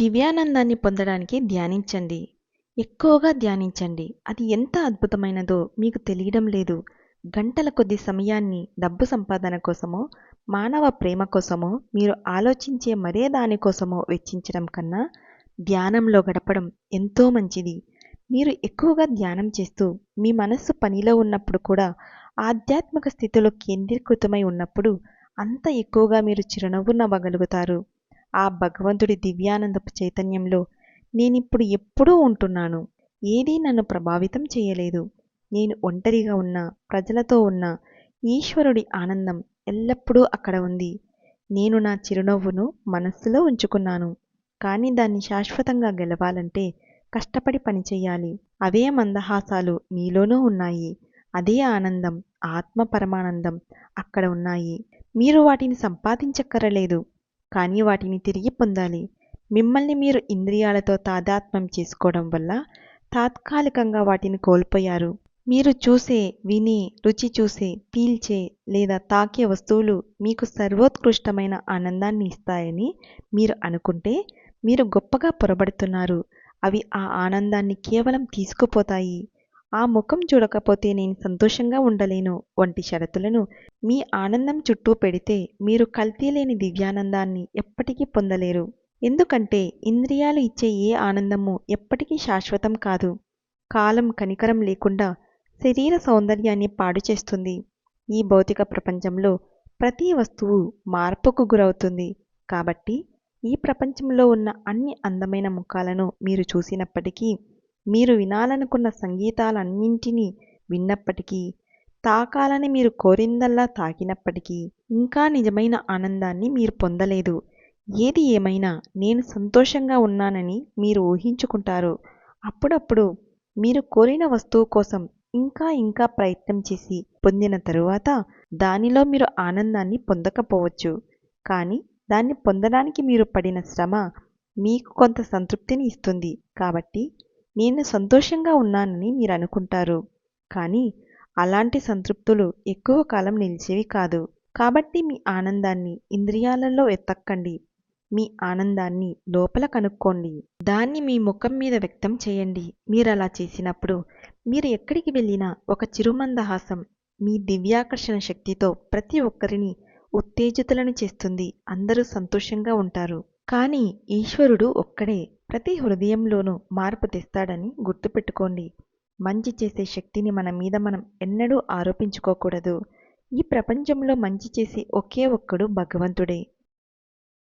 దివ్యానందాన్ని పొందడానికి ధ్యానించండి. ఎక్కువగా ధ్యానించండి. అది ఎంత అద్భుతమైనదో మీకు తెలియడం లేదు. గంటల కొద్ది సమయాన్ని డబ్బు సంపాదన కోసమో మానవ ప్రేమ కోసమో మీరు ఆలోచించే మరే దానికోసమో వెచ్చించడం కన్నా ధ్యానంలో గడపడం ఎంతో మంచిది. మీరు ఎక్కువగా ధ్యానం చేస్తూ మీ మనస్సు పనిలో ఉన్నప్పుడు కూడా ఆధ్యాత్మిక స్థితిలో కేంద్రీకృతమై ఉన్నప్పుడు అంత ఎక్కువగా మీరు చిరునవ్వు నవ్వగలుగుతారు. ఆ భగవంతుడి దివ్యానందపు చైతన్యంలో నేనిప్పుడు ఎప్పుడూ ఉంటున్నాను. ఏదీ నన్ను ప్రభావితం చేయలేదు. నేను ఒంటరిగా ఉన్న ప్రజలతో ఉన్న ఈశ్వరుడి ఆనందం ఎల్లప్పుడూ అక్కడ ఉంది. నేను నా చిరునవ్వును మనస్సులో ఉంచుకున్నాను. కానీ దాన్ని శాశ్వతంగా గెలవాలంటే కష్టపడి పనిచేయాలి అవే మందహాసాలు మీలోనూ ఉన్నాయి. అదే ఆనందం ఆత్మ పరమానందం అక్కడ ఉన్నాయి. మీరు వాటిని సంపాదించక్కరలేదు. కానీ వాటిని తిరిగి పొందాలి. మిమ్మల్ని మీరు ఇంద్రియాలతో తాదాత్మ్యం చేసుకోవడం వల్ల తాత్కాలికంగా వాటిని కోల్పోయారు. మీరు చూసే విని రుచి చూసే పీల్చే లేదా తాకే వస్తువులు మీకు సర్వోత్కృష్టమైన ఆనందాన్ని ఇస్తాయని మీరు అనుకుంటే మీరు గొప్పగా పొరబడుతున్నారు. అవి ఆ ఆనందాన్ని కేవలం తీసుకుపోతాయి. ఆ ముఖం చూడకపోతే నేను సంతోషంగా ఉండలేను. వంటి షరతులను మీ ఆనందం చుట్టూ పెడితే మీరు కల్తీ లేని దివ్యానందాన్ని ఎప్పటికీ పొందలేరు. ఎందుకంటే ఇంద్రియాలు ఇచ్చే ఏ ఆనందము ఎప్పటికీ శాశ్వతం కాదు. కాలం కనికరం లేకుండా శరీర సౌందర్యాన్ని పాడు చేస్తుంది. ఈ భౌతిక ప్రపంచంలో ప్రతి వస్తువు మార్పుకు గురవుతుంది. కాబట్టి ఈ ప్రపంచంలో ఉన్న అన్ని అందమైన ముఖాలను మీరు చూసినప్పటికీ మీరు వినాలనుకున్న సంగీతాలన్నింటినీ విన్నప్పటికీ తాకాలని మీరు కోరిందల్లా తాకినప్పటికీ ఇంకా నిజమైన ఆనందాన్ని మీరు పొందలేదు. ఏది ఏమైనా నేను సంతోషంగా ఉన్నానని మీరు ఊహించుకుంటారు. అప్పుడప్పుడు మీరు కోరిన వస్తువు కోసం ఇంకా ఇంకా ప్రయత్నం చేసి పొందిన తరువాత దానిలో మీరు ఆనందాన్ని పొందకపోవచ్చు. కానీ దాన్ని పొందడానికి మీరు పడిన శ్రమ మీకు కొంత సంతృప్తిని ఇస్తుంది. కాబట్టి నేను సంతోషంగా ఉన్నానని మీరు అనుకుంటారు. కానీ అలాంటి సంతృప్తులు ఎక్కువ కాలం నిలిచేవి కాదు. కాబట్టి మీ ఆనందాన్ని ఇంద్రియాలలో ఎత్తక్కండి. మీ ఆనందాన్ని లోపల కనుక్కోండి. దాన్ని మీ ముఖం మీద వ్యక్తం చేయండి. మీరు అలా చేసినప్పుడు మీరు ఎక్కడికి వెళ్ళినా ఒక చిరుమందహాసం మీ దివ్యాకర్షణ శక్తితో ప్రతి ఒక్కరిని ఉత్తేజితులను చేస్తుంది. అందరూ సంతోషంగా ఉంటారు. కానీ ఈశ్వరుడు ఒక్కడే. ప్రతి హృదయంలోనూ మార్పు తెస్తాడని గుర్తుపెట్టుకోండి. మంచి చేసే శక్తిని మన మీద మనం ఎన్నడూ ఆరోపించుకోకూడదు. ఈ ప్రపంచంలో మంచి చేసే ఒకే ఒక్కడు భగవంతుడే.